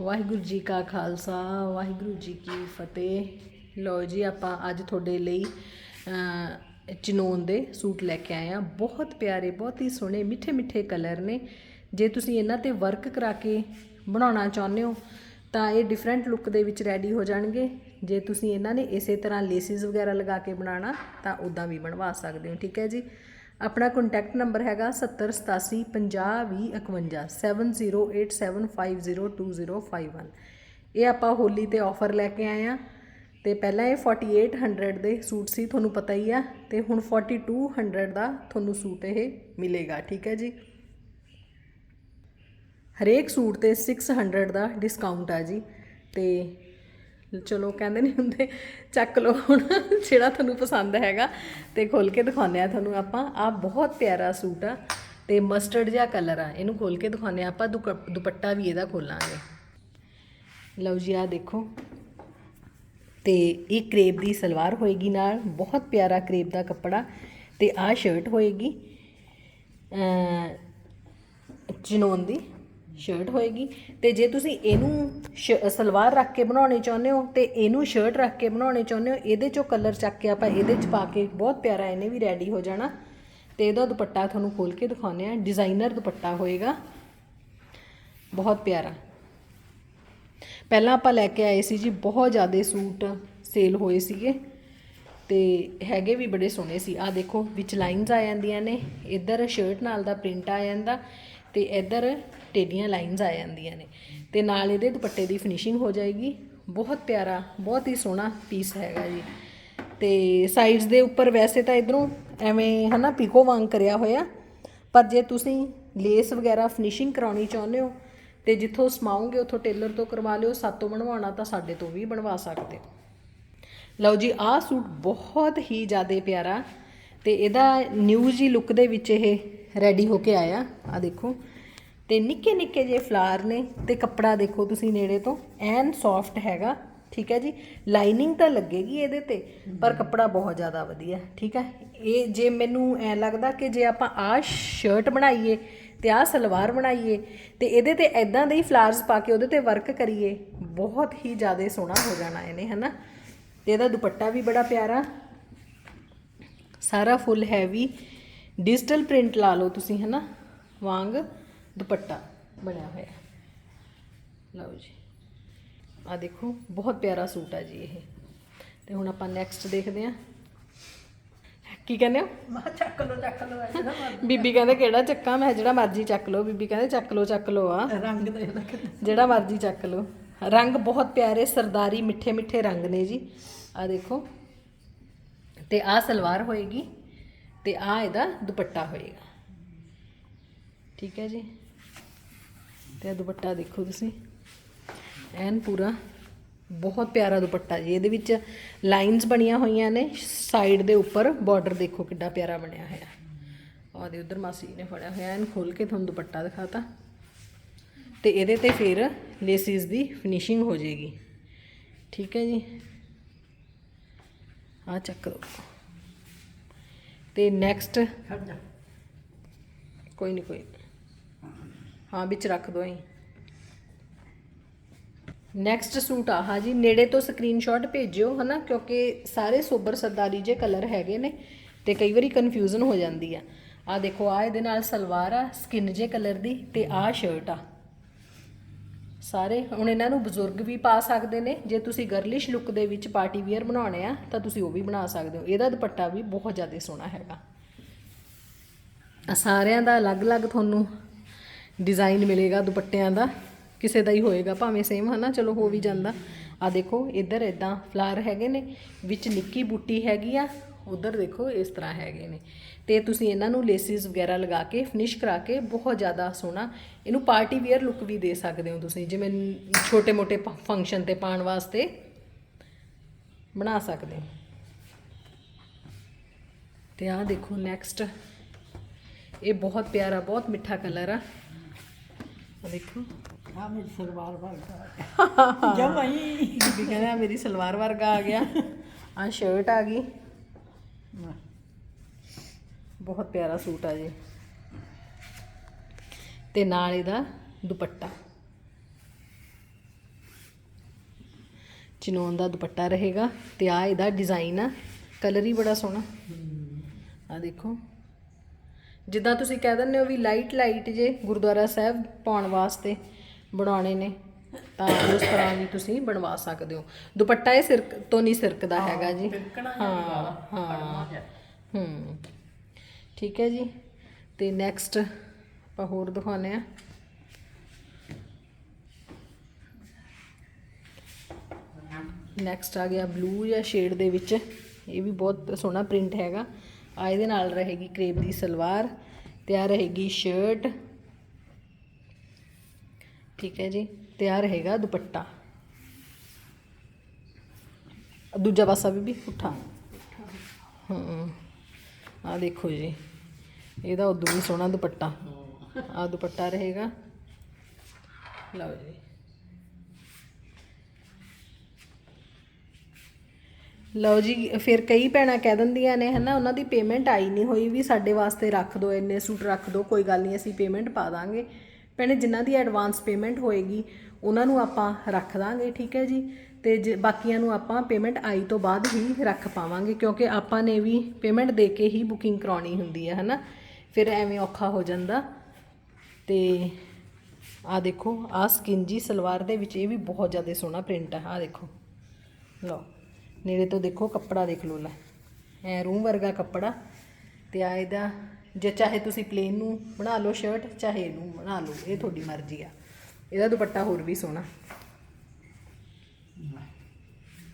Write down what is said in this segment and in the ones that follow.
ਵਾਹਿਗੁਰੂ ਜੀ ਕਾ ਖਾਲਸਾ ਵਾਹਿਗੁਰੂ ਜੀ ਕੀ ਫਤਿਹ। ਲਓ ਜੀ ਆਪਾਂ ਅੱਜ ਤੁਹਾਡੇ ਲਈ ਅ, ਚਨੋਨ ਦੇ ਸੂਟ ਲੈ ਕੇ ਆਏ ਆ ਬਹੁਤ ਪਿਆਰੇ ਬਹੁਤ ਹੀ ਸੋਹਣੇ ਮਿੱਠੇ ਮਿੱਠੇ ਕਲਰ ਨੇ। ਜੇ ਤੁਸੀਂ ਇਹਨਾਂ ਤੇ ਵਰਕ ਕਰਾ ਕੇ ਬਣਾਉਣਾ ਚਾਹੁੰਦੇ ਹੋ ਤਾਂ ਇਹ ਡਿਫਰੈਂਟ ਲੁੱਕ ਦੇ ਵਿੱਚ ਰੈਡੀ ਹੋ ਜਾਣਗੇ। ਜੇ ਤੁਸੀਂ ਇਹਨਾਂ ਨੇ ਇਸੇ ਤਰ੍ਹਾਂ ਲੇਸਿਸ ਵਗੈਰਾ ਲਗਾ ਕੇ ਬਣਾਉਣਾ ਤਾਂ ਉਦਾਂ ਵੀ ਬਣਵਾ ਸਕਦੇ ਹੋ। ਠੀਕ ਹੈ ਜੀ? ਆਪਣਾ ਕੰਟੈਕਟ ਨੰਬਰ ਹੈਗਾ 7087502051 7087502051 ਇਹ ਆਪਾਂ ਹੋਲੀ ਤੇ ਆਫਰ ਲੈ ਕੇ ਆਏ ਆ ਤੇ ਪਹਿਲਾਂ ਇਹ 4800 ਦੇ ਸੂਟ ਸੀ, ਤੁਹਾਨੂੰ ਪਤਾ ਹੀ ਆ। ਤੇ ਹੁਣ 4200 ਦਾ ਤੁਹਾਨੂੰ ਸੂਟ ਇਹ ਮਿਲੇਗਾ, ਠੀਕ ਹੈ ਜੀ? ਹਰੇਕ ਸੂਟ ਤੇ 600 ਦਾ ਡਿਸਕਾਊਂਟ ਆ ਜੀ। ਤੇ ਚਲੋ ਕਹਿੰਦੇ ਨਹੀਂ ਹੁੰਦੇ, ਚੱਕ ਲਓ ਹੁਣ, ਜਿਹੜਾ ਤੁਹਾਨੂੰ ਪਸੰਦ ਹੈਗਾ ਤੇ ਖੋਲ ਕੇ ਦਿਖਾਉਂਦੇ ਆ ਤੁਹਾਨੂੰ ਆਪਾਂ। ਆ ਬਹੁਤ ਪਿਆਰਾ ਸੂਟ ਆ ਤੇ ਮਸਟਰਡ ਜਿਹਾ ਕਲਰ ਆ, ਇਹਨੂੰ ਖੋਲ ਕੇ ਦਿਖਾਉਂਦੇ ਆ ਆਪਾਂ, ਦੁਕ- ਦੁਪੱਟਾ ਵੀ ਇਹਦਾ ਖੋਲਾਂਗੇ। ਲਓ ਜੀ ਆ ਦੇਖੋ। ਤੇ ਇਹ ਕਰੇਪ ਦੀ ਸਲਵਾਰ ਹੋਏਗੀ ਨਾਲ, ਬਹੁਤ ਪਿਆਰਾ ਕਰੇਪ ਦਾ ਕੱਪੜਾ ਤੇ ਆ ਸ਼ਰਟ ਹੋਏਗੀ ਅ ਚਨੋਨ ਦੀ। ਸ਼ਰਟ ਹੋਏਗੀ। ਤੇ ਜੇ ਤੁਸੀਂ ਇਹਨੂੰ ਸ਼- ਸਲਵਾਰ ਰੱਖ ਕੇ ਬਣਾਉਣੀ ਚਾਹੁੰਦੇ ਹੋ, ਤੇ ਇਹਨੂੰ ਸ਼ਰਟ ਰੱਖ ਕੇ ਬਣਾਉਣੇ ਚਾਹੁੰਦੇ ਹੋ, ਇਹਦੇ ਚੋਂ ਕਲਰ ਚੱਕ ਕੇ ਆਪਾਂ ਇਹਦੇ ਚ ਪਾ ਕੇ ਬਹੁਤ ਪਿਆਰਾ ਇਹਨੇ ਵੀ ਰੈਡੀ ਹੋ ਜਾਣਾ। ਤੇ ਇਹਦਾ ਦੁਪੱਟਾ ਤੁਹਾਨੂੰ ਖੋਲ ਕੇ ਦਿਖਾਉਂਦੇ ਆ ਡਿਜ਼ਾਈਨਰ ਦੁਪੱਟਾ ਹੋਏਗਾ। ਬਹੁਤ ਪਿਆਰਾ। ਪਹਿਲਾਂ ਆਪਾਂ ਲੈ ਕੇ ਆਏ ਸੀ ਜੀ, ਬਹੁਤ ਜ਼ਿਆਦਾ ਸੂਟ ਸੇਲ ਹੋਏ ਸੀਗੇ। ਤੇ ਹੈਗੇ ਵੀ ਬੜੇ ਸੋਹਣੇ ਸੀ। ਆ ਦੇਖੋ, ਵਿੱਚ ਲਾਈਨਸ ਆ ਜਾਂਦੀਆਂ ਨੇ। ਇੱਧਰ ਸ਼ਰਟ ਨਾਲ ਦਾ ਪ੍ਰਿੰਟ ਆ ਜਾਂਦਾ। ਤੇ ਇੱਧਰ ਟੇਡੀਆਂ ਲਾਈਨਸ ਆ ਜਾਂਦੀਆਂ ਨੇ ਤੇ ਨਾਲ ਇਹਦੇ ਦੁਪੱਟੇ ਦੀ ਫਿਨਿਸ਼ਿੰਗ ਹੋ ਜਾਏਗੀ। ਬਹੁਤ ਪਿਆਰਾ, ਬਹੁਤ ਹੀ ਸੋਹਣਾ ਪੀਸ ਹੈਗਾ ਜੀ। ਤੇ ਸਾਈਡਸ ਦੇ ਉੱਪਰ ਵੈਸੇ ਤਾਂ ਇਧਰੋਂ ਐਵੇਂ ਹਨਾ ਪਿਕੋ ਵਾਂਗ ਕਰਿਆ ਹੋਇਆ। ਪਰ ਜੇ ਤੁਸੀਂ ਲੇਸ ਵਗੈਰਾ ਫਿਨਿਸ਼ਿੰਗ ਕਰਾਉਣੀ ਚਾਹੁੰਦੇ ਹੋ ਤੇ ਜਿੱਥੋਂ ਸਮਾਉਂਗੇ, ਉੱਥੋਂ ਟੇਲਰ ਤੋਂ ਕਰਵਾ ਲਿਓ, ਸਾਤੋਂ ਬਣਵਾਉਣਾ ਤਾਂ ਸਾਡੇ ਤੋਂ ਵੀ ਬਣਵਾ ਸਕਦੇ। ਹੋ ਲਓ ਜੀ, ਆਹ ਸੂਟ ਬਹੁਤ ਹੀ ਜ਼ਿਆਦਾ ਪਿਆਰਾ ਤੇ ਇਹਦਾ ਨਿਊ ਜੀ ਲੁੱਕ ਦੇ ਵਿੱਚ ਇਹ ਰੈਡੀ ਹੋ ਕੇ ਆਇਆ। ਆ ਦੇਖੋ ਤੇ ਨਿੱਕੇ ਨਿੱਕੇ ਜੇ ਫਲਾਰ ਨੇ ਤੇ ਕੱਪੜਾ ਦੇਖੋ ਤੁਸੀਂ ਨੇੜੇ ਤੋਂ, ਐਨ ਸੌਫਟ ਹੈਗਾ, ਠੀਕ ਹੈ ਜੀ? ਲਾਈਨਿੰਗ ਤਾਂ ਲੱਗੇਗੀ ਇਹਦੇ ਤੇ, ਪਰ ਕੱਪੜਾ ਬਹੁਤ ਜ਼ਿਆਦਾ ਵਧੀਆ, ਠੀਕ ਹੈ? ਇਹ ਜੇ ਮੈਨੂੰ ਐ ਲੱਗਦਾ ਕਿ ਜੇ ਆਪਾਂ ਆਹ ਸ਼ਰਟ ਬਣਾਈਏ ਤੇ ਆਹ ਸਲਵਾਰ ਬਣਾਈਏ ਤੇ ਇਹਦੇ ਤੇ ਐਦਾਂ ਦੇ ਹੀ ਫਲਾਰਸ ਪਾ ਕੇ ਉਹਦੇ ਤੇ ਵਰਕ ਕਰੀਏ, ਬਹੁਤ ਹੀ ਜ਼ਿਆਦਾ ਸੋਹਣਾ ਹੋ ਜਾਣਾ ਇਹਨੇ, ਹਨਾ? ਤੇ ਇਹਦਾ ਦੁਪੱਟਾ ਵੀ ਬੜਾ ਪਿਆਰਾ, ਸਾਰਾ ਫੁੱਲ ਹੈਵੀ ਡਿਜੀਟਲ ਪ੍ਰਿੰਟ ਲਾ ਲਓ ਤੁਸੀਂ, ਹਨਾ? ਵਾਂਗ ਦੁਪੱਟਾ ਬਣਿਆ ਹੋਇਆ। ਲਓ ਜੀ। ਆ ਦੇਖੋ ਬਹੁਤ ਪਿਆਰਾ ਸੂਟ ਆ ਜੀ ਇਹ। ਤੇ ਹੁਣ ਆਪਾਂ ਨੈਕਸਟ ਦੇਖਦੇ ਹਾਂ। ਕੀ ਕਹਿੰਦੇ ਹੋ? ਮੈਂ ਚੱਕ ਲੋ ਚੱਕ ਲੋ ਐ ਨਾ ਬੀਬੀ ਕਹਿੰਦੇ ਕਿਹੜਾ ਚੱਕਾਂ? ਮੈਂ ਜਿਹੜਾ ਮਰਜ਼ੀ ਚੱਕ ਲਓ। ਬੀਬੀ ਕਹਿੰਦੇ ਚੱਕ ਲਓ ਚੱਕ ਲਓ ਆ ਰੰਗ ਦੇ ਜਿਹੜਾ ਮਰਜ਼ੀ ਚੱਕ ਲਓ। ਰੰਗ ਬਹੁਤ ਪਿਆਰੇ ਸਰਦਾਰੀ ਮਿੱਠੇ ਮਿੱਠੇ ਰੰਗ ਨੇ ਜੀ। ਆ ਦੇਖੋ। ਤੇ ਆ ਸਲਵਾਰ ਹੋਏਗੀ ਤੇ ਆ ਇਹਦਾ ਦੁਪੱਟਾ ਹੋਏਗਾ। ਠੀਕ ਹੈ ਜੀ। ਤੇ ਇਹ ਦੁਪੱਟਾ ਦੇਖੋ ਤੁਸੀਂ। ਐਨ ਪੂਰਾ ਬਹੁਤ ਪਿਆਰਾ ਦੁਪੱਟਾ ਜੀ। ਇਹਦੇ ਵਿੱਚ ਲਾਈਨਸ ਬਣੀਆਂ ਹੋਈਆਂ ਨੇ। ਸਾਈਡ ਦੇ ਉੱਪਰ ਬਾਰਡਰ ਦੇਖੋ ਕਿੱਡਾ ਪਿਆਰਾ ਬਣਿਆ ਹੋਇਆ। ਆਹ ਦੇ ਉਧਰ ਮਾਸੀ ਨੇ ਫੜਿਆ ਹੋਇਆ। ਐਨ ਖੋਲ ਕੇ ਤੁਹਾਨੂੰ ਦੁਪੱਟਾ ਦਿਖਾਤਾ। ਤੇ ਇਹਦੇ ਤੇ ਫਿਰ ਲੇਸਿਸ ਦੀ ਫਿਨਿਸ਼ਿੰਗ ਹੋ ਜਾਏਗੀ। ਠੀਕ ਹੈ ਜੀ। ਆ ਚੱਕ ਲਓ। ਤੇ ਨੈਕਸਟ ਕੋਈ ਨਹੀਂ ਕੋਈ। ਹਾਂ, ਵਿੱਚ ਰੱਖ ਦੋ ਅਸੀਂ ਨੈਕਸਟ ਸੂਟ ਆਹ ਜੀ, ਨੇੜੇ ਤੋਂ ਸਕਰੀਨਸ਼ਾਟ ਭੇਜਿਓ, ਹਨਾ, ਕਿਉਂਕਿ ਸਾਰੇ ਸੋਬਰ ਸਰਦਾਰੀ ਜੇ ਕਲਰ ਹੈਗੇ ਨੇ ਤੇ ਕਈ ਵਾਰੀ ਕਨਫਿਊਜ਼ਨ ਹੋ ਜਾਂਦੀ ਆ। ਆ ਦੇਖੋ, ਆ ਇਹਦੇ ਨਾਲ ਸਲਵਾਰ ਆ ਸਕਿਨ ਜੇ ਕਲਰ ਦੀ ਤੇ ਆ ਸ਼ਰਟ ਆ। ਸਾਰੇ, ਹੁਣ ਇਹਨਾਂ ਨੂੰ ਬਜ਼ੁਰਗ ਵੀ ਪਾ ਸਕਦੇ ਨੇ, ਜੇ ਤੁਸੀਂ ਗਰਲਿਸ਼ ਲੁੱਕ ਦੇ ਵਿੱਚ ਪਾਰਟੀ ਵੀਅਰ ਬਣਾਉਣੇ ਆ, ਤਾਂ ਤੁਸੀਂ ਉਹ ਵੀ ਬਣਾ ਸਕਦੇ ਹੋ। ਇਹਦਾ ਦੁਪੱਟਾ ਵੀ ਬਹੁਤ ਜ਼ਿਆਦਾ ਸੋਹਣਾ ਹੈਗਾ। ਸਾਰਿਆਂ ਦਾ ਅਲੱਗ-ਅਲੱਗ ਤੁਹਾਨੂੰ ਡਿਜ਼ਾਈਨ ਮਿਲੇਗਾ ਦੁਪੱਟਿਆਂ ਦਾ, ਕਿਸੇ ਦਾ ਹੀ ਹੋਏਗਾ, ਭਾਵੇਂ ਸੇਮ ਹਨਾ, ਚਲੋ ਹੋ ਵੀ ਜਾਂਦਾ। ਆ ਦੇਖੋ, ਇੱਧਰ ਇਦਾਂ ਫਲਾਰ ਹੈਗੇ ਨੇ, ਵਿੱਚ ਨਿੱਕੀ ਬੂਟੀ ਹੈਗੀ ਆ, ਉਧਰ ਦੇਖੋ ਇਸ ਤਰ੍ਹਾਂ ਹੈਗੇ ਨੇ। ਤੇ ਤੁਸੀਂ ਇਹਨਾਂ ਨੂੰ ਲੇਸਿਸ ਵਗੈਰਾ ਲਗਾ ਕੇ ਫਿਨਿਸ਼ ਕਰਾ ਕੇ, ਬਹੁਤ ਜ਼ਿਆਦਾ ਸੋਹਣਾ, ਇਹਨੂੰ ਪਾਰਟੀ ਵੇਅਰ ਲੁੱਕ ਵੀ ਦੇ ਸਕਦੇ ਹੋ ਤੁਸੀਂ, ਜਿਵੇਂ ਛੋਟੇ-ਮੋਟੇ ਫੰਕਸ਼ਨ ਤੇ ਪਾਉਣ ਵਾਸਤੇ ਬਣਾ ਸਕਦੇ ਹੋ। ਤੇ ਆਹ ਦੇਖੋ ਨੈਕਸਟ ਇਹ ਬਹੁਤ ਪਿਆਰਾ, ਬਹੁਤ ਮਿੱਠਾ ਕਲਰ ਆ। ਆ ਦੇਖੋ। ਆ ਮੇਰੀ ਸਲਵਾਰ ਵਰਗਾ ਜਮਾਈ ਬੀਬੀ ਕਹਿੰਦੇ ਮੇਰੀ ਸਲਵਾਰ ਵਰਗਾ ਆ ਗਿਆ। ਆ ਸ਼ਰਟ ਆ ਗਈ। ਬਹੁਤ ਪਿਆਰਾ ਸੂਟ ਆ ਜੀ। ਤੇ ਨਾਲ ਇਹਦਾ ਦੁਪੱਟਾ। ਚਿਨੋਨ ਦਾ ਦੁਪੱਟਾ ਰਹੇਗਾ ਤੇ ਆ ਇਹਦਾ ਡਿਜ਼ਾਈਨ ਆ। ਕਲਰ ਹੀ ਬੜਾ ਸੋਹਣਾ। ਆ ਦੇਖੋ। ਜਿੱਦਾਂ ਤੁਸੀਂ ਕਹਿ ਦਿੰਦੇ ਹੋ ਵੀ ਲਾਈਟ ਲਾਈਟ ਜੇ ਗੁਰਦੁਆਰਾ ਸਾਹਿਬ ਪਾਉਣ ਵਾਸਤੇ ਬਣਾਉਣੇ ਨੇ ਤਾਂ ਉਸ ਤਰ੍ਹਾਂ ਵੀ ਤੁਸੀਂ ਬਣਵਾ ਸਕਦੇ ਹੋ। ਦੁਪੱਟਾ ਇਹ ਸਿਰਕ ਤੋਂ ਨਹੀਂ ਸਿਰਕਦਾ ਹੈਗਾ ਜੀ। ਹਾਂ ਹਾਂ ਹੂੰ। ਠੀਕ ਹੈ ਜੀ। ਤੇ ਨੈਕਸਟ ਆਪਾਂ ਹੋਰ ਦਿਖਾਉਂਦੇ ਆ ਨੈਕਸਟ ਆ ਗਿਆ ਬਲੂ ਜਾਂ ਸ਼ੇਡ ਦੇ ਵਿੱਚ। ਇਹ ਵੀ ਬਹੁਤ ਸੋਹਣਾ ਪ੍ਰਿੰਟ ਹੈਗਾ। ਆ ਇਹਦੇ ਨਾਲ ਰਹੇਗੀ ਕਰੇਪ ਦੀ ਸਲਵਾਰ ਤੇ ਆ ਰਹੇਗੀ ਸ਼ਰਟ ਠੀਕ ਹੈ ਜੀ, ਤੇ ਆ ਰਹੇਗਾ ਦੁਪੱਟਾ। ਦੂਜਾ ਪਾਸਾ ਵੀ ਵੀ ਪੁੱਠਾ। ਹਾਂ ਆ ਦੇਖੋ ਜੀ, ਇਹਦਾ ਉਦੋਂ ਵੀ ਸੋਹਣਾ ਦੁਪੱਟਾ। ਆ ਦੁਪੱਟਾ ਰਹੇਗਾ। ਲਓ ਜੀ। ਲਓ ਜੀ, ਫਿਰ ਕਈ ਭੈਣਾਂ ਕਹਿ ਦਿੰਦੀਆਂ ਨੇ, ਹਨਾ, ਉਹਨਾਂ ਦੀ ਪੇਮੈਂਟ ਆਈ ਨਹੀਂ ਹੋਈ ਵੀ ਸਾਡੇ ਵਾਸਤੇ ਰੱਖ ਦਿਓ ਇੰਨੇ ਸੂਟ ਰੱਖ ਦਿਓ ਕੋਈ ਗੱਲ ਨਹੀਂ, ਅਸੀਂ ਪੇਮੈਂਟ ਪਾ ਦਾਂਗੇ। ਭੈਣੇ, ਜਿਨ੍ਹਾਂ ਦੀ ਐਡਵਾਂਸ ਪੇਮੈਂਟ ਹੋਏਗੀ, ਉਹਨਾਂ ਨੂੰ ਆਪਾਂ ਰੱਖ ਦਾਂਗੇ, ਠੀਕ ਹੈ ਜੀ? ਤੇ ਜੇ ਬਾਕੀਆਂ ਨੂੰ ਆਪਾਂ ਪੇਮੈਂਟ ਆਈ ਤੋਂ ਬਾਅਦ ਹੀ ਰੱਖ ਪਾਵਾਂਗੇ, ਕਿਉਂਕਿ ਆਪਾਂ ਨੇ ਵੀ ਪੇਮੈਂਟ ਦੇ ਕੇ ਹੀ ਬੁਕਿੰਗ ਕਰਾਉਣੀ ਹੁੰਦੀ ਹੈ, ਹਨਾ? ਫਿਰ ਐਵੇਂ ਔਖਾ ਹੋ ਜਾਂਦਾ। ਤੇ ਆ ਦੇਖੋ ਆ ਸਕਿੰਜੀ ਸਲਵਾਰ ਦੇ ਵਿੱਚ ਇਹ ਵੀ ਬਹੁਤ ਜ਼ਿਆਦਾ ਸੋਹਣਾ ਪ੍ਰਿੰਟ ਹੈ ਆ ਦੇਖੋ। ਲਓ। ਨੇੜੇ ਤੋਂ ਦੇਖੋ, ਕੱਪੜਾ ਦੇਖ ਲਓ ਲੈ। ਐ ਰੂਮ ਵਰਗਾ ਕੱਪੜਾ ਤੇ ਆ ਇਹਦਾ, ਜੇ ਚਾਹੇ ਤੁਸੀਂ ਪਲੇਨ ਨੂੰ ਬਣਾ ਲਓ ਸ਼ਰਟ ਚਾਹੇ ਇਹਨੂੰ ਬਣਾ ਲਓ, ਇਹ ਤੁਹਾਡੀ ਮਰਜ਼ੀ ਆ। ਇਹਦਾ ਦੁਪੱਟਾ ਹੋਰ ਵੀ ਸੋਹਣਾ।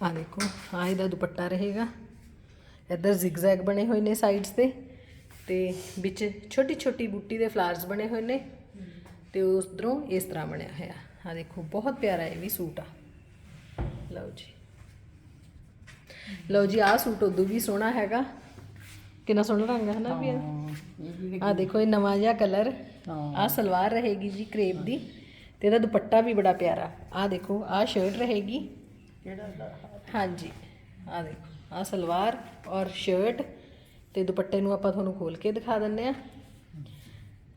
ਆ ਦੇਖੋ ਆ ਇਹਦਾ ਦੁਪੱਟਾ ਰਹੇਗਾ। ਇੱਧਰ ਜ਼ਿਗਜ਼ੈਗ ਬਣੇ ਹੋਏ ਨੇ ਸਾਈਡਸ ਤੇ ਤੇ ਵਿੱਚ ਛੋਟੀ ਛੋਟੀ ਬੂਟੀ ਦੇ ਫਲਾਵਰਸ ਬਣੇ ਹੋਏ ਨੇ ਤੇ ਉਧਰੋਂ ਇਸ ਤਰ੍ਹਾਂ ਬਣਿਆ ਹੋਇਆ। ਆ ਦੇਖੋ, ਬਹੁਤ ਪਿਆਰਾ ਇਹ ਵੀ ਸੂਟ ਆ। ਲਓ ਜੀ। ਲਓ ਜੀ ਆਹ ਸੂਟ ਉਦੋਂ ਵੀ ਸੋਹਣਾ ਹੈਗਾ। ਕਿੰਨਾ ਸੋਹਣਾ ਰੰਗ ਹੈ ਨਾ ਵੀ ਆ ਦੇਖੋ ਇਹ ਨਵਾਂ ਜਿਹਾ ਕਲਰ। ਆ ਸਲਵਾਰ ਰਹੇਗੀ ਜੀ ਕਰੇਪ ਦੀ। ਤੇ ਇਹਦਾ ਦੁਪੱਟਾ ਵੀ ਬੜਾ ਪਿਆਰਾ। ਆ ਦੇਖੋ ਆ ਸ਼ਰਟ ਰਹੇਗੀ। ਕਿਹੜਾ ਹਾਂਜੀ ਆ ਦੇਖੋ ਆ ਸਲਵਾਰ ਔਰ ਸ਼ਰਟ ਤੇ ਦੁਪੱਟੇ ਨੂੰ ਆਪਾਂ ਤੁਹਾਨੂੰ ਖੋਲ ਕੇ ਦਿਖਾ ਦਿੰਨੇ ਆ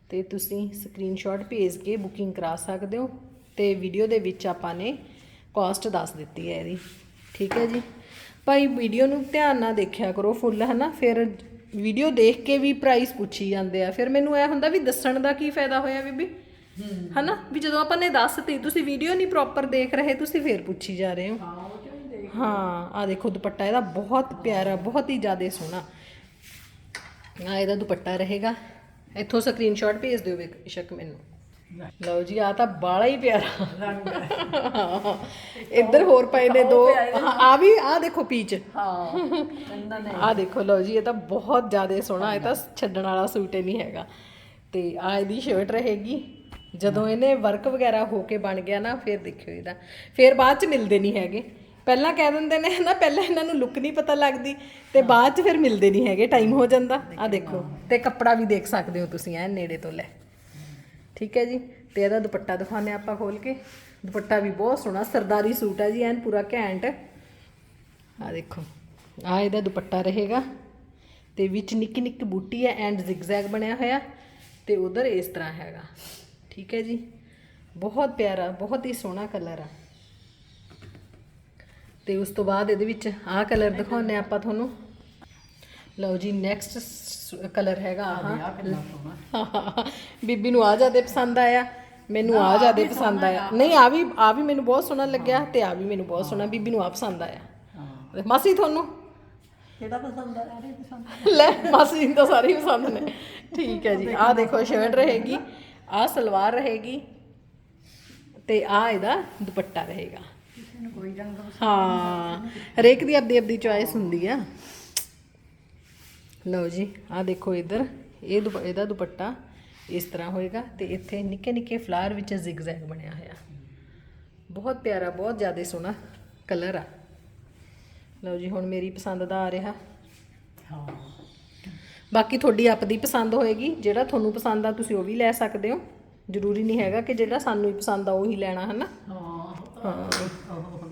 ਤੇ ਤੁਸੀਂ ਸਕਰੀਨਸ਼ਾਟ ਭੇਜ ਕੇ ਬੁਕਿੰਗ ਕਰਾ ਸਕਦੇ ਹੋ। ਤੇ ਵੀਡੀਓ ਦੇ ਵਿੱਚ ਆਪਾਂ ਨੇ ਕਾਸਟ ਦੱਸ ਦਿੱਤੀ ਹੈ ਇਹਦੀ। ਠੀਕ ਹੈ ਜੀ? ਭਾਈ ਵੀਡੀਓ ਨੂੰ ਧਿਆਨ ਨਾਲ ਦੇਖਿਆ ਕਰੋ ਫੁੱਲ ਹਨਾ? ਫਿਰ ਵੀਡੀਓ ਦੇਖ ਕੇ ਵੀ ਪ੍ਰਾਈਸ ਪੁੱਛੀ ਜਾਂਦੇ ਆ। ਫਿਰ ਮੈਨੂੰ ਇਹ ਹੁੰਦਾ ਵੀ ਦੱਸਣ ਦਾ ਕੀ ਫਾਇਦਾ ਹੋਇਆ ਬੀਬੀ? ਹਨਾ? ਵੀ ਜਦੋਂ ਆਪਾਂ ਨੇ ਦੱਸਤੀ ਤੁਸੀਂ ਵੀਡੀਓ ਨਹੀਂ ਪ੍ਰੋਪਰ ਦੇਖ ਰਹੇ ਤੁਸੀਂ ਫੇਰ ਪੁੱਛੀ ਜਾ ਰਹੇ ਹੋ। ਹਾਂ ਉਹ ਕਿਉਂ ਨਹੀਂ ਦੇਖ ਹਾਂ ਆ ਦੇਖੋ ਦੁਪੱਟਾ ਇਹਦਾ ਬਹੁਤ ਪਿਆਰਾ ਬਹੁਤ ਹੀ ਜ਼ਿਆਦਾ ਸੋਹਣਾ। ਆ ਇਹਦਾ ਦੁਪੱਟਾ ਰਹੇਗਾ। ਇੱਥੋਂ ਸਕਰੀਨਸ਼ਾਟ ਭੇਜ ਦਿਓ ਬੇਸ਼ੱਕ ਮੈਨੂੰ। ਲਓ ਜੀ ਆ ਤਾਂ ਬਾਲਾ ਹੀ ਪਿਆਰਾ। ਰੰਗ ਇੱਧਰ ਹੋਰ ਪਏ ਨੇ ਦੋ। ਆ ਵੀ ਆ ਦੇਖੋ ਪੀਚ। ਹਾਂ ਇਹਨਾਂ ਨੇ ਆ ਦੇਖੋ ਲਓ ਜੀ ਇਹ ਤਾਂ ਬਹੁਤ ਜ਼ਿਆਦਾ ਸੋਹਣਾ ਇਹ ਤਾਂ ਛੱਡਣ ਵਾਲਾ ਸੂਟ ਹੀ ਨਹੀਂ ਹੈਗਾ। ਤੇ ਆ ਇਹਦੀ ਸ਼ਰਟ ਰਹੇਗੀ। ਜਦੋਂ ਇਹਨੇ ਵਰਕ ਵਗੈਰਾ ਹੋ ਕੇ ਬਣ ਗਿਆ ਨਾ ਫਿਰ ਦੇਖਿਓ ਇਹਦਾ। ਫਿਰ ਬਾਅਦ ਚ ਮਿਲਦੇ ਨਹੀਂ ਹੈਗੇ। ਪਹਿਲਾਂ ਕਹਿ ਦਿੰਦੇ ਨੇ ਨਾ ਪਹਿਲਾਂ ਇਹਨਾਂ ਨੂੰ ਲੁੱਕ ਨਹੀਂ ਪਤਾ ਲੱਗਦੀ। ਤੇ ਬਾਅਦ ਚ ਫਿਰ ਮਿਲਦੇ ਨਹੀਂ ਹੈਗੇ ਟਾਈਮ ਹੋ ਜਾਂਦਾ। ਆ ਦੇਖੋ। ਤੇ ਕੱਪੜਾ ਵੀ ਦੇਖ ਸਕਦੇ ਹੋ ਤੁਸੀਂ ਐ ਨੇੜੇ ਤੋਂ ਲੈ। ਠੀਕ ਹੈ ਜੀ ਤੇ ਇਹਦਾ ਦੁਪੱਟਾ ਦਿਖਾਉਂਦੇ ਹਾਂ ਆਪਾਂ ਖੋਲ ਕੇ। ਦੁਪੱਟਾ ਵੀ ਬਹੁਤ ਸੋਹਣਾ, ਸਰਦਾਰੀ ਸੂਟ ਹੈ ਜੀ, ਐਨ ਪੂਰਾ ਘੈਂਟ। ਆ ਦੇਖੋ ਆ ਇਹਦਾ ਦੁਪੱਟਾ ਰਹੇਗਾ। ਤੇ ਵਿੱਚ ਨਿੱਕੀ ਨਿੱਕੀ ਬੂਟੀ ਹੈ ਐਂਡ ਜ਼ਿਗਜ਼ੈਗ ਬਣਿਆ ਹੋਇਆ। ਤੇ ਉਧਰ ਇਸ ਤਰ੍ਹਾਂ ਹੈਗਾ। ਠੀਕ ਹੈ ਜੀ, ਬਹੁਤ ਪਿਆਰਾ, ਬਹੁਤ ਹੀ ਸੋਹਣਾ ਕਲਰ ਆ। ਤੇ ਉਸ ਤੋਂ ਬਾਅਦ ਇਹਦੇ ਵਿੱਚ ਆਹ ਕਲਰ ਦਿਖਾਉਂਦੇ ਹਾਂ ਆਪਾਂ ਤੁਹਾਨੂੰ। ਲਓ ਜੀ ਨੈਕਸਟ ਕਲਰ ਹੈਗਾ ਆਹ ਆ ਬੀਬੀ ਨੂੰ ਆ ਜ਼ਿਆਦਾ ਪਸੰਦ ਆਇਆ। ਮੈਨੂੰ ਆ ਜ਼ਿਆਦਾ ਪਸੰਦ ਆਇਆ। ਨਹੀਂ ਆ ਵੀ ਆ ਵੀ ਮੈਨੂੰ ਬਹੁਤ ਸੋਹਣਾ ਲੱਗਿਆ ਤੇ ਆ ਵੀ ਮੈਨੂੰ ਬਹੁਤ ਸੋਹਣਾ। ਬੀਬੀ ਨੂੰ ਆ ਪਸੰਦ ਆਇਆ। ਹਾਂ। ਮਾਸੀ ਤੁਹਾਨੂੰ? ਕਿਹੜਾ ਪਸੰਦ ਆ ਰਿਹਾ ਪਸੰਦ ਲੈ ਮਾਸੀ ਨੂੰ ਤਾਂ ਸਾਰੇ ਪਸੰਦ ਨੇ। ਠੀਕ ਹੈ ਜੀ। ਆਹ ਦੇਖੋ ਸ਼ਰਟ ਰਹੇਗੀ ਆਹ ਸਲਵਾਰ ਰਹੇਗੀ ਤੇ ਆਹ ਇਹਦਾ ਦੁਪੱਟਾ ਰਹੇਗਾ। ਕਿਸੇ ਨੂੰ ਕੋਈ ਰੰਗ ਹਾਂ। ਹਰੇਕ ਦੀ ਆਪਦੀ ਆਪਦੀ ਚੁਆਇਸ ਹੁੰਦੀ ਆ। ਲਓ ਜੀ ਆਹ ਦੇਖੋ ਇੱਧਰ ਇਹ ਇਹਦਾ ਦੁਪੱਟਾ ਇਸ ਤਰ੍ਹਾਂ ਹੋਏਗਾ ਤੇ ਇੱਥੇ ਨਿੱਕੇ ਨਿੱਕੇ ਫਲਾਰ ਵਿੱਚ ਜ਼ਿਗਜ਼ੈਗ ਬਣਿਆ ਹੋਇਆ। ਬਹੁਤ ਪਿਆਰਾ ਬਹੁਤ ਜ਼ਿਆਦਾ ਸੋਹਣਾ ਕਲਰ ਆ। ਲਓ ਜੀ ਹੁਣ ਮੇਰੀ ਪਸੰਦ ਦਾ ਆ ਰਿਹਾ। ਹਾਂ। ਬਾਕੀ ਤੁਹਾਡੀ ਆਪਦੀ ਪਸੰਦ ਹੋਏਗੀ ਜਿਹੜਾ ਤੁਹਾਨੂੰ ਪਸੰਦ ਆ ਤੁਸੀਂ ਉਹ ਵੀ ਲੈ ਸਕਦੇ ਹੋ। ਜ਼ਰੂਰੀ ਨਹੀਂ ਹੈਗਾ ਕਿ ਜਿਹੜਾ ਸਾਨੂੰ ਹੀ ਪਸੰਦ ਆ ਉਹ ਹੀ ਲੈਣਾ ਹਾਂ। ਹਾਂ। ਉਹ ਹੁੰਦੀ ਹੈ।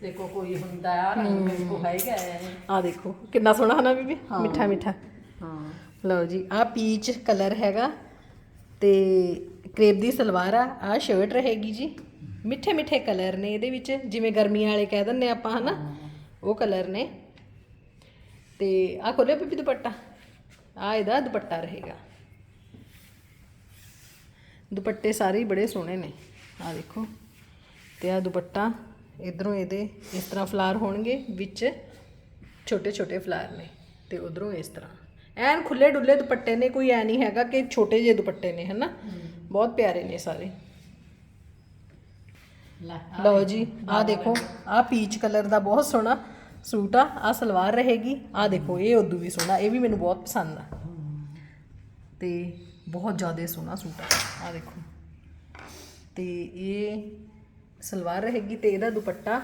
ਕਿਸੇ ਕੋ ਕੋਈ ਹੁੰਦਾ ਆ ਰੰਗ ਮੇਰੇ ਕੋ ਹੈਗਾ ਹੈ ਆ ਦੇਖੋ ਕਿੰਨਾ ਸੋਹਣਾ ਹਨਾ ਬੀਬੀ? ਮਿੱਠਾ ਮਿੱਠਾ। ਹਾਂ। ਲਓ ਜੀ ਆ ਪੀਚ ਕਲਰ ਹੈਗਾ ਤੇ ਕਰੇਪ ਦੀ ਸਲਵਾਰ ਆ ਆ ਸ਼ਰਟ ਰਹੇਗੀ ਜੀ। ਮਿੱਠੇ ਮਿੱਠੇ ਕਲਰ ਨੇ ਇਹਦੇ ਵਿੱਚ ਜਿਵੇਂ ਗਰਮੀਆਂ ਵਾਲੇ ਕਹਿ ਦਿੰਦੇ ਆਪਾਂ ਹਨਾ ਉਹ ਕਲਰ ਨੇ। ਤੇ ਆ ਖੋਲਿਓ ਬੀਬੀ ਦੁਪੱਟਾ। ਆ ਇਹਦਾ ਦੁਪੱਟਾ ਰਹੇਗਾ। ਦੁਪੱਟੇ ਸਾਰੇ ਹੀ ਬੜੇ ਸੋਹਣੇ ਨੇ। ਆ ਦੇਖੋ ਤੇ ਆ ਦੁਪੱਟਾ ਇਧਰੋਂ ਇਹਦੇ ਇਸ ਤਰ੍ਹਾਂ ਫਲਾਰ ਹੋਣਗੇ ਵਿੱਚ ਛੋਟੇ ਛੋਟੇ ਫਲਾਰ ਨੇ ਤੇ ਉਧਰੋਂ ਇਸ ਤਰ੍ਹਾਂ। ਐਨ ਖੁੱਲੇ ਡੁੱਲੇ ਦੁਪੱਟੇ ਨੇ ਕੋਈ ਐ ਨਹੀਂ ਹੈਗਾ ਕਿ ਛੋਟੇ ਜਿਹੇ ਦੁਪੱਟੇ ਨੇ ਹਨਾ? ਬਹੁਤ ਪਿਆਰੇ ਨੇ ਸਾਰੇ। ਲਓ ਜੀ ਆ ਦੇਖੋ ਆ ਪੀਚ ਕਲਰ ਦਾ ਬਹੁਤ ਸੋਹਣਾ ਸੂਟ ਆ ਆ ਸਲਵਾਰ ਰਹੇਗੀ ਆ ਦੇਖੋ ਇਹ ਉਦੋਂ ਵੀ ਸੋਹਣਾ ਇਹ ਵੀ ਮੈਨੂੰ ਬਹੁਤ ਪਸੰਦ ਆ। ਤੇ ਬਹੁਤ ਜ਼ਿਆਦਾ ਸੋਹਣਾ ਸੂਟ ਆ ਆ ਦੇਖੋ। ਤੇ ਇਹ ਸਲਵਾਰ ਰਹੇਗੀ ਤੇ ਇਹਦਾ ਦੁਪੱਟਾ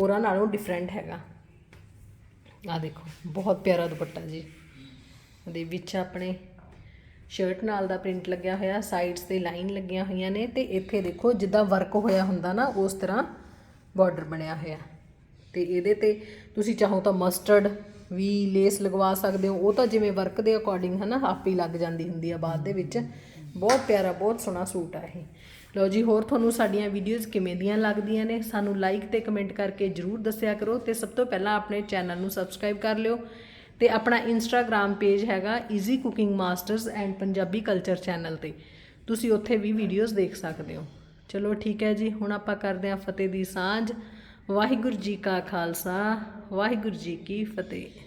ਹੋਰਾਂ ਨਾਲੋਂ ਡਿਫਰੈਂਟ ਹੈਗਾ। ਆ ਦੇਖੋ, ਬਹੁਤ ਪਿਆਰਾ ਦੁਪੱਟਾ ਜੀ। ਉਹਦੇ ਵਿੱਚ ਆਪਣੇ ਸ਼ਰਟ ਨਾਲ ਦਾ ਪ੍ਰਿੰਟ ਲੱਗਿਆ ਹੋਇਆ ਸਾਈਡਸ ਤੇ ਲਾਈਨ ਲੱਗੀਆਂ ਹੋਈਆਂ ਨੇ ਤੇ ਇੱਥੇ ਦੇਖੋ ਜਿੱਦਾਂ ਵਰਕ ਹੋਇਆ ਹੁੰਦਾ ਨਾ, ਉਸ ਤਰ੍ਹਾਂ ਬਾਰਡਰ ਬਣਿਆ ਹੋਇਆ। ਤੇ ਇਹਦੇ ਤੇ ਤੁਸੀਂ ਚਾਹੋ ਤਾਂ ਮਸਟਰਡ ਵੀ ਲੇਸ ਲਗਵਾ ਸਕਦੇ ਹੋ, ਉਹ ਤਾਂ ਜਿਵੇਂ ਵਰਕ ਦੇ ਅਕੋਰਡਿੰਗ ਹਨਾ ਆਪੇ ਹੀ ਲੱਗ ਜਾਂਦੀ ਹੁੰਦੀ ਆ ਬਾਅਦ ਦੇ ਵਿੱਚ। ਬਹੁਤ ਪਿਆਰਾ, ਬਹੁਤ ਸੋਹਣਾ ਸੂਟ ਆ ਇਹ। ਲਓ ਜੀ, ਹੋਰ ਤੁਹਾਨੂੰ ਸਾਡੀਆਂ ਵੀਡੀਓਜ਼ ਕਿਵੇਂ ਦੀਆਂ ਲੱਗਦੀਆਂ ਨੇ, ਸਾਨੂੰ ਲਾਈਕ ਤੇ ਕਮੈਂਟ ਕਰਕੇ ਜਰੂਰ ਦੱਸਿਆ ਕਰੋ ਤੇ ਸਭ ਤੋਂ ਪਹਿਲਾਂ ਆਪਣੇ ਚੈਨਲ ਨੂੰ ਸਬਸਕ੍ਰਾਈਬ ਕਰ ਲਿਓ ਤੇ ਆਪਣਾ ਇੰਸਟਾਗ੍ਰam ਪੇਜ ਹੈਗਾ easy cooking masters and Punjabi culture channel ਤੇ। ਤੁਸੀਂ ਉੱਥੇ ਵੀ ਵੀਡੀਓਜ਼ ਦੇਖ ਸਕਦੇ ਹੋ। ਚਲੋ ਠੀਕ ਹੈ ਜੀ, ਹੁਣ ਆਪਾਂ ਕਰਦੇ ਹਾਂ ਫਤਿਹ ਦੀ ਸਾਂਝ। ਵਾਹਿਗੁਰੂ ਜੀ ਕਾ ਖਾਲਸਾ, ਵਾਹਿਗੁਰੂ ਜੀ ਕੀ ਫਤਿਹ।